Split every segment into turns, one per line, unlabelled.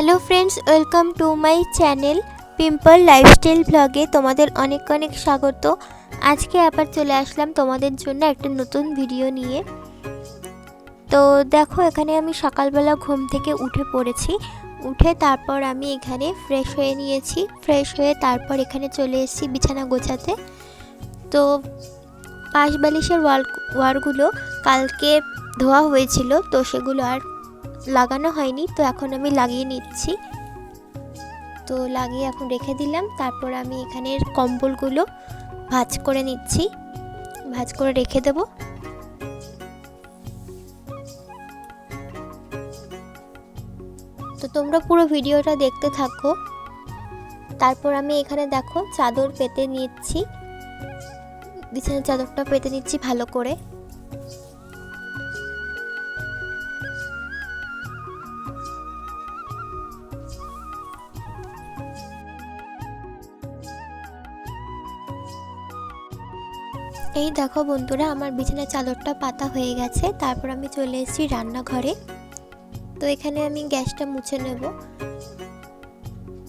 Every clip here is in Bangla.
Hello friends welcome to my channel pimple lifestyle ব্লগে তোমাদের অনেক অনেক স্বাগত। আজকে আবার চলে আসলাম তোমাদের জন্য একটা নতুন ভিডিও নিয়ে। তো দেখো, এখানে আমি সকালবেলা ঘুম থেকে উঠে পড়েছি। উঠে তারপর আমি এখানে ফ্রেশ হয়ে নিয়েছি। ফ্রেশ হয়ে তারপর এখানে চলে এসেছি বিছানা গোছাতে। তো পাশ বালিশের ওয়াল, ওয়ারগুলো কালকে ধোয়া হয়েছিল, তো সেগুলো আর লাগানো হয়নি, তো এখন আমি লাগিয়ে নিচ্ছি। তো লাগিয়ে এখন রেখে দিলাম, তারপর আমি এখানের কম্বলগুলো ভাঁজ করে নিচ্ছি। ভাঁজ করে রেখে দেব। তো তোমরা পুরো ভিডিওটা দেখতে থাকো। তারপর আমি এখানে দেখো, চাদর পেতে নিচ্ছি। বিছানার চাদরটা পেতে নিচ্ছি ভালো করে। এই দেখো বন্ধুরা, আমার বিছানার চাদরটা পাতা হয়ে গেছে। তারপর আমি চলে এসেছি রান্নাঘরে। তো এখানে আমি গ্যাসটা মুছে নেব।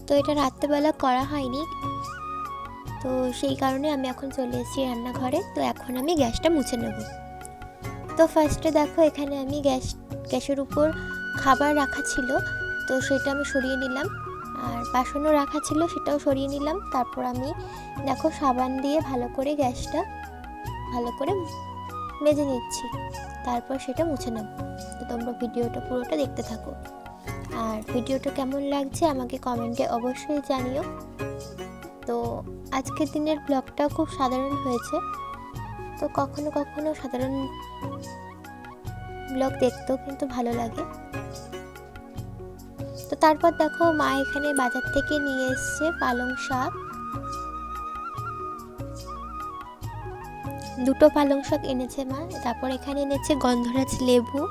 তো এটা রাত্রেবেলা করা হয়নি। তো সেই কারণে আমি এখন চলে এসেছি রান্নাঘরে। তো এখন আমি গ্যাসটা মুছে নেব। তো ফার্স্টে দেখো, এখানে আমি গ্যাস, গ্যাসের উপর খাবার রাখা ছিল। তো সেটা আমি সরিয়ে নিলাম। আর বাসনও রাখা ছিল, সেটাও সরিয়ে নিলাম। তারপর আমি, দেখো, সাবান দিয়ে ভালো করে গ্যাসটা ভালো করে মেজে নিচ্ছি। তারপর সেটা মুছে নেব। তো তোমরা ভিডিওটা পুরোটা দেখতে থাকো। আর ভিডিওটা কেমন লাগছে আমাকে কমেন্টে অবশ্যই জানিও। তো আজকের দিনের ব্লগটা খুব সাধারণ হয়েছে। তো কখনো কখনো সাধারণ ব্লগ দেখতেও কিন্তু ভালো লাগে। তো তারপর দেখো মা এখানে বাজার থেকে নিয়ে এসছে পালং শাক। দুটো পালং শাক এনেছে মা। তারপর এখানে এনেছে গন্ধরাজ লেবু।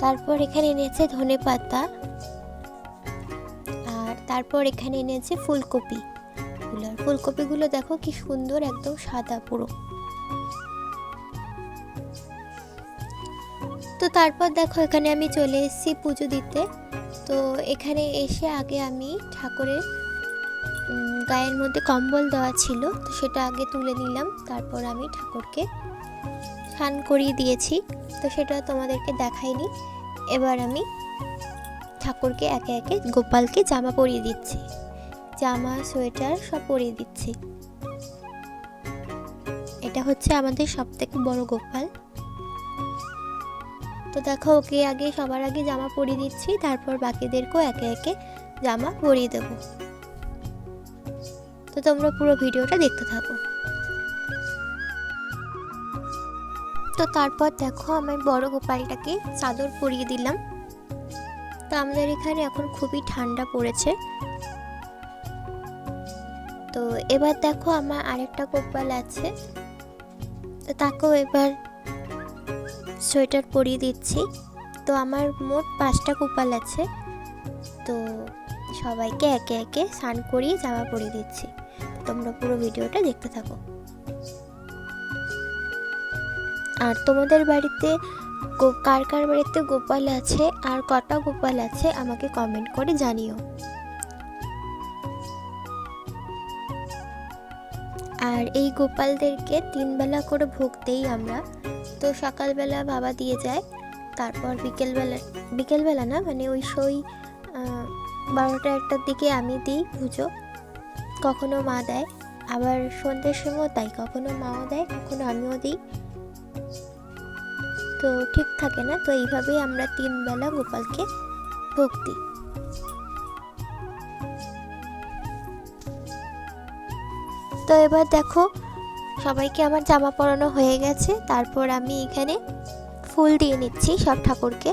তারপর এখানে এনেছে ধনে পাতা। আর তারপর এখানে এনেছে ফুলকপি। আর ফুলকপিগুলো দেখো কি সুন্দর একদম সাদা পুরো। তো তারপর দেখো এখানে আমি চলে এসেছি পুজো দিতে। তো এখানে এসে আগে আমি ঠাকুরের গায়ের মধ্যে কম্বল দেওয়া ছিল, তো সেটা আগে তুলে নিলাম। তারপর আমি ঠাকুরকে স্নান করিয়ে দিয়েছি, তো সেটা তোমাদেরকে দেখাইনি। এবার আমি ঠাকুরকে একে একে গোপালকে জামা পরিয়ে দিচ্ছি। জামা, সোয়েটার সব পরিয়ে দিচ্ছি। এটা হচ্ছে আমাদের সব থেকে বড় গোপাল। তো দেখো, ওকে আগে সবার আগে জামা পরিয়ে দিচ্ছি, তারপর বাকিদেরকেও একে একে জামা পরিয়ে দেবো। তো তোমরা পুরো ভিডিওটা দেখতে থাকো। তো তারপর দেখো আমার বড় গোপালটাকে চাদর পরিয়ে দিলাম। তো আমাদের এখানে এখন খুবই ঠান্ডা পড়েছে। তো এবার দেখো আমার আরেকটা গোপাল আছে। তো তাকেও এবার সোয়েটার পরিয়ে দিচ্ছি। তো আমার মোট পাঁচটা গোপাল আছে। তো সবাইকে একে একে স্নান করিয়ে জামা পরিয়ে দিচ্ছি। তোমরা পুরো ভিডিওটা দেখতে থাকো। আর তোমাদের বাড়িতে কার কার বাড়িতে গোপাল আছে আর কটা গোপাল আছে আমাকে কমেন্ট করে জানিও। আর এই গোপালদেরকে তিন বেলা করে ভোগ দেই আমরা। তো সকালবেলা বাবা দিয়ে যায়, তারপর বিকেলবেলা বিকেলবেলা না মানে ওই সই বারোটা একটার দিকে আমি দিই পুজো। কখনো মা দেয়, আবার সন্ধ্যের সময়ও তাই, কখনো মাও দেয়, কখনো আমিও দিই। তো ঠিক থাকে না, তো এইভাবেই আমরা তিন বেলা গোপালকে ভোগ দিই। তো এবার দেখো, সবাইকে আমার জামা পরানো হয়ে গেছে, তারপর আমি এখানে ফুল দিয়ে নিচ্ছি সব ঠাকুরকে।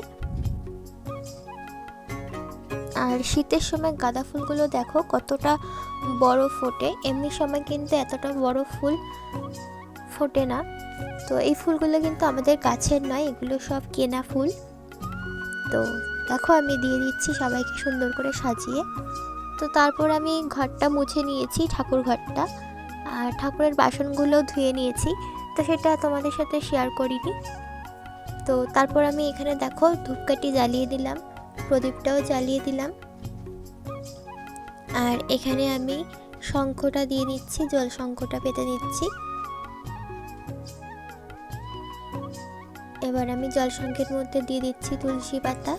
আর শীতের সময় গাঁদা ফুলগুলো দেখো কতটা বড় ফোটে। এমনি সময় কিন্তু এতটা বড় ফুল ফোটে না। তো এই ফুলগুলো কিন্তু আমাদের গাছের নয়, এগুলো সব কেনা ফুল। তো দেখো আমি দিয়ে দিচ্ছি সবাইকে সুন্দর করে সাজিয়ে। তো তারপর আমি ঘরটা মুছে নিয়েছি, ঠাকুর ঘরটা। আর ঠাকুরের বাসনগুলো ধুয়ে নিয়েছি। তো সেটা তোমাদের সাথে শেয়ার করিনি। তো তারপর আমি এখানে দেখো ধূপকাঠি জ্বালিয়ে দিলাম, প্রদীপটাও জ্বালিয়ে দিলাম। আর এখানে আমি শঙ্খটা দিয়ে নিচ্ছি, জল শঙ্খটা পেতে নিচ্ছি। এবার আমি জল শঙ্খের মধ্যে দিয়ে দিচ্ছি তুলসী পাতা।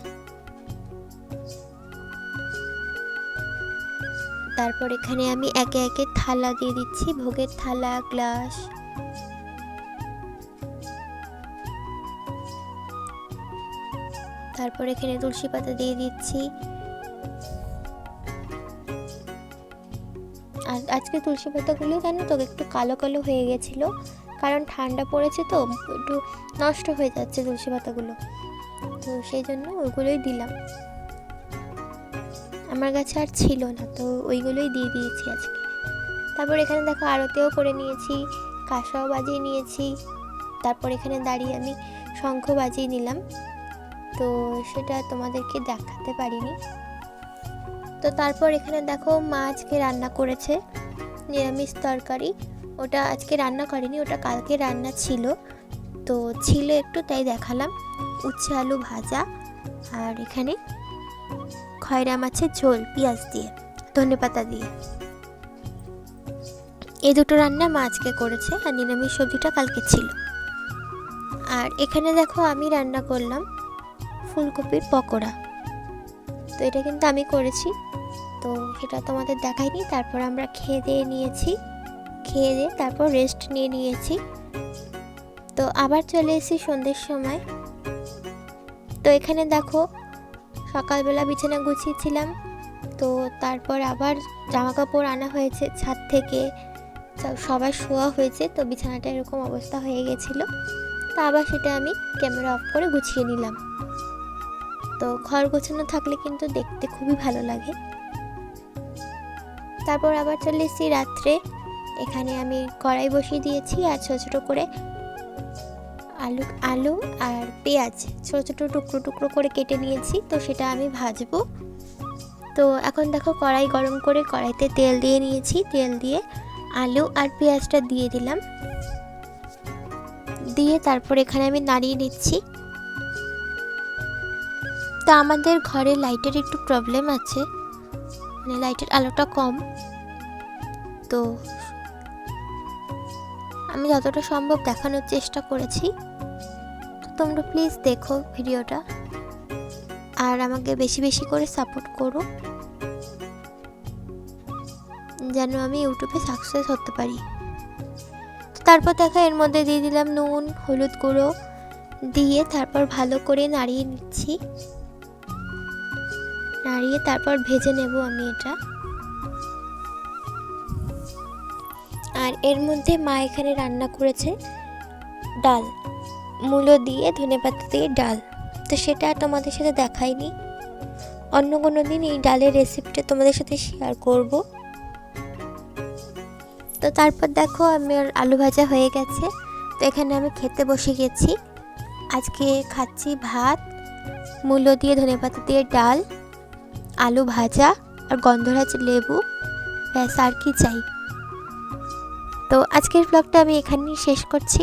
তারপর এখানে আমি একে একে থালা দিয়ে দিচ্ছি, ভোগের থালা, গ্লাস। তারপর এখানে তুলসী পাতা দিয়ে দিচ্ছি। আজকে তুলসী পাতাগুলো জানো তো একটু কালো কালো হয়ে গেছিল? কারণ ঠান্ডা পড়েছে তো, একটু নষ্ট হয়ে যাচ্ছে তুলসী পাতাগুলো। তো সেই জন্য ওইগুলোই দিলাম। আমার কাছে আর ছিল না, তো ওইগুলোই দিয়ে দিয়েছি আজকে। তারপর এখানে দেখো আরতেও করে নিয়েছি, কাঁসাও বাজিয়ে নিয়েছি। তারপর এখানে দাঁড়িয়ে আমি শঙ্খ বাজিয়ে নিলাম। তো সেটা তোমাদেরকে দেখাতে পারিনি। তো তারপর এখানে দেখো মা আজকে রান্না করেছে নিরামিষ তরকারি। ওটা আজকে রান্না করেনি, ওটা কালকে রান্না ছিল। তো ছিল একটু, তাই দেখালাম। উচ্ছে আলু ভাজা আর এখানে খয়রা মাছের ঝোল, পেঁয়াজ দিয়ে, ধনে পাতা দিয়ে। এই দুটো রান্না মা আজকে করেছে আর নিরামিষ সবজিটা কালকে ছিল। আর এখানে দেখো আমি রান্না করলাম ফুলকপির পকোড়া। তো এটা কিন্তু আমি করেছি। তো সেটা তোমাদের দেখাইনি তারপর আমরা খেয়ে দিয়ে নিয়েছি। খেয়ে দিয়ে তারপর রেস্ট নিয়ে নিয়েছি। তো আবার চলে এসেছি সন্ধ্যের সময়। তো এখানে দেখো, সকালবেলা বিছানা গুছিয়েছিলাম। তো তারপর আবার জামা কাপড় আনা হয়েছে ছাদ থেকে। সব- সবার শোয়া হয়েছে, তো বিছানাটা এরকম অবস্থা হয়ে গেছিল। তো আবার সেটা আমি ক্যামেরা অফ করে গুছিয়ে নিলাম। তো ঘর গোছানো থাকলে কিন্তু দেখতে খুবই ভালো লাগে। তারপর আবার চলে এসেছি রাত্রে। এখানে আমি কড়াই বসিয়ে দিয়েছি আর ছোটো ছোটো করে আলু আলু আর পেঁয়াজ ছোটো ছোটো টুকরো টুকরো করে কেটে নিয়েছি। তো সেটা আমি ভাজবো। তো এখন দেখো কড়াই গরম করে কড়াইতে তেল দিয়ে নিয়েছি। তেল দিয়ে আলু আর পেঁয়াজটা দিয়ে দিলাম। দিয়ে তারপর এখানে আমি নাড়িয়ে নিচ্ছি। তো আমাদের ঘরে লাইটের একটু প্রবলেম আছে। মানে লাইটের আলোটা কম। তো আমি যতটা সম্ভব দেখানোর চেষ্টা করেছি। তো তোমরা প্লিজ দেখো ভিডিওটা। আর আমাকে বেশি বেশি করে সাপোর্ট করো। যেন আমি ইউটিউবে সাকসেস হতে পারি। তারপর দেখা এর মধ্যে দিয়ে দিলাম নুন, হলুদ গুঁড়ো। দিয়ে তারপর ভালো করে নাড়িয়ে নিচ্ছি। নাড়িয়ে তারপর ভেজে নেব আমি এটা। আর এর মধ্যে মা এখানে রান্না করেছে ডাল। মূলো দিয়ে ধনেপাতা দিয়ে ডাল। তো সেটা তোমাদের সাথে দেখাইনি। অন্য কোনো দিন এই ডালের রেসিপিটা তোমাদের সাথে শেয়ার করব। তো তারপর দেখো আমার আলু ভাজা হয়ে গেছে। তো এখানে আমি খেতে বসে গেছি। আজকে খাচ্ছি ভাত, মূলো দিয়ে ধনেপাতা দিয়ে ডাল। আলু ভাজা আর গন্ধরাজ লেবু, ব্যাস আর কি চাই। তো আজকের ব্লগটা আমি এখানেই শেষ করছি।